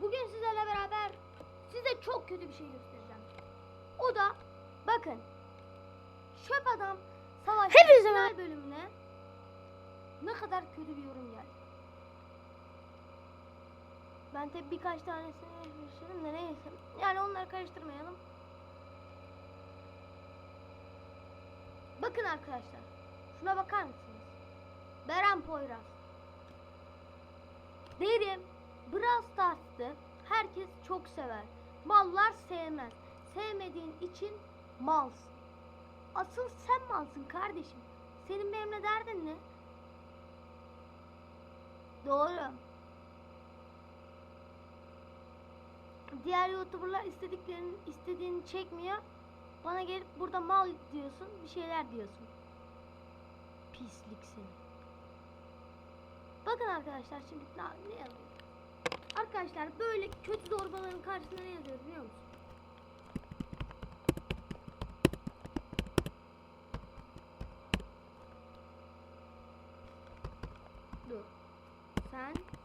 Bugün sizlerle beraber size çok kötü bir şey göstereceğim. O da bakın. Çöp adam savaş final bölümüne ne kadar kötü bir yorum geldi. Ben tabi birkaç tanesini yaşadım da neyse. Yani onları karıştırmayalım. Bakın arkadaşlar. Şuna bakar mısınız? Beren Poyraz. Derim. Brawl Stars'tı. Herkes çok sever. Mallar sevmez. Sevmediğin için malsın. Asıl sen malsın kardeşim. Senin benimle derdin ne? Doğru. Diğer YouTuber'lar istediklerini istediğini çekmiyor. Bana gelip burada mal diyorsun, bir şeyler diyorsun. Pislik seni. Bakın arkadaşlar şimdi ne, ne yazıyor? Arkadaşlar böyle kötü zorbaların karşısında ne yazıyor biliyor musun? Dur. Sensin.